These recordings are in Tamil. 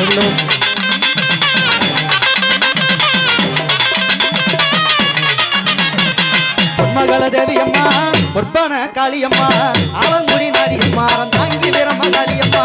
ఊళ్ళో பொன்மகள தேவியம்மா பொற்பன காளியம்மா ஆலங்குடி நாடியம்மா தாங்கி வீரம்மா காளியம்மா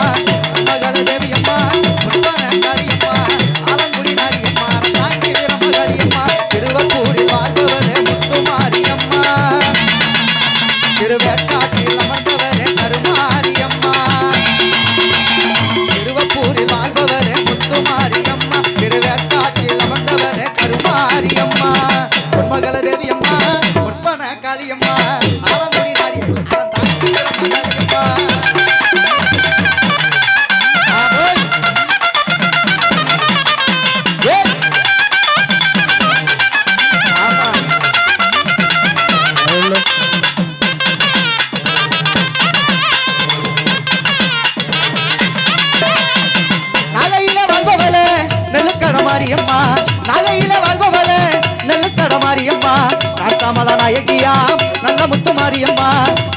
நாட்டாமல நாயகியாம் நல்ல முத்து மாரியம்மா.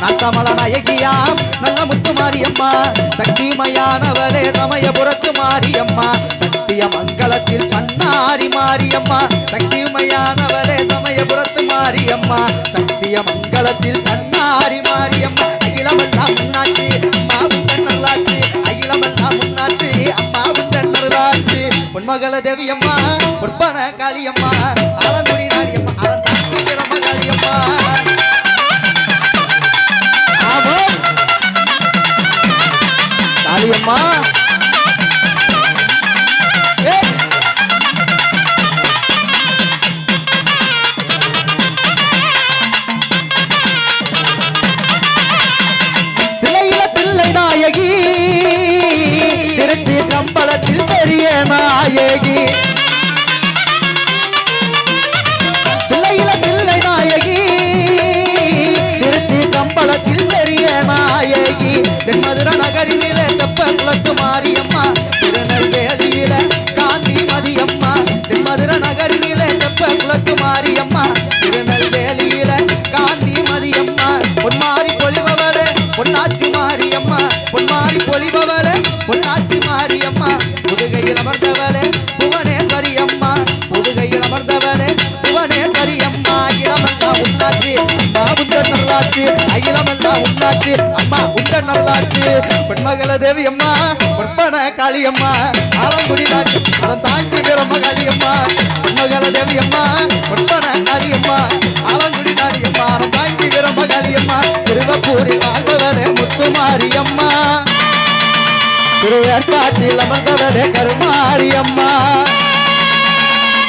நாட்டாமல நாயகியாம் நல்ல முத்து மாரியம்மா. சக்திமயானவளே சமயபுரத்து மாரியம்மா. சத்திய மங்களத்தில் பன்னாரி மாரியம்மா. சக்திமயானவளே சமயபுரத்து மாரியம்மா. சத்திய மங்களத்தில் பன்னாரி மாரியம்மா. அகிலமெல்லாம் முன்னாச்சு அம்மா நல்லாச்சு அகிலமெல்லாம் முன்னாச்சு அம்மா நல்லாச்சு பொன்மகள தேவியம்மா பொற்பன உண்டாச்சு அம்மா நல்லாச்சு. அகிலமெல்லாம் உண்டாச்சு அம்மா உந்த நல்லாச்சு. பெண்மகள தேவி அம்மா பொற்பன காளியம்மா ஆலங்குடி நாட்டு அதன் தாங்கி வீரம்ம காளியம்மா பெண்மகள தேவி அம்மா பொற்பன காளியம்மா ஆலங்குடி நாடியம்மா அதன் தாங்கி வீரம்ம காளியம்மா திருவப்பூரில் வாழ்பவளே முத்துமாரியம்மா திருவேற்காட்டில் அமர்ந்தவளே கருமாரியம்மா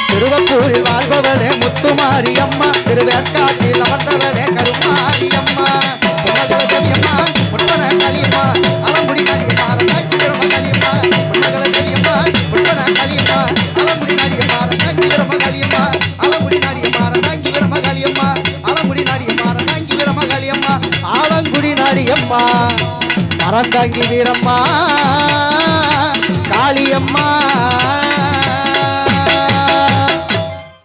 திருவப்பூரில் வாழ்பவளே முத்துமாரியம்மா திருவேற்காட்டில் அமர்ந்தவளே கருமாரியம்மா. பொன்னகர செவியம்மா பொன்னன சலியம்மா அலமுடி நடியம்மா சலியம்மா பொன்னகர செவியம்மா பொன்னன சலியம்மா அலமுடி நடியம்மா ரத்தாக்கி பிரம கலியம்மா அலமுடி நடியம்மா ரத்தாக்கி பிரம ஆலங்குடி நாடியம்மா மரந்தாங்கி வீரம்மா காளியம்மா.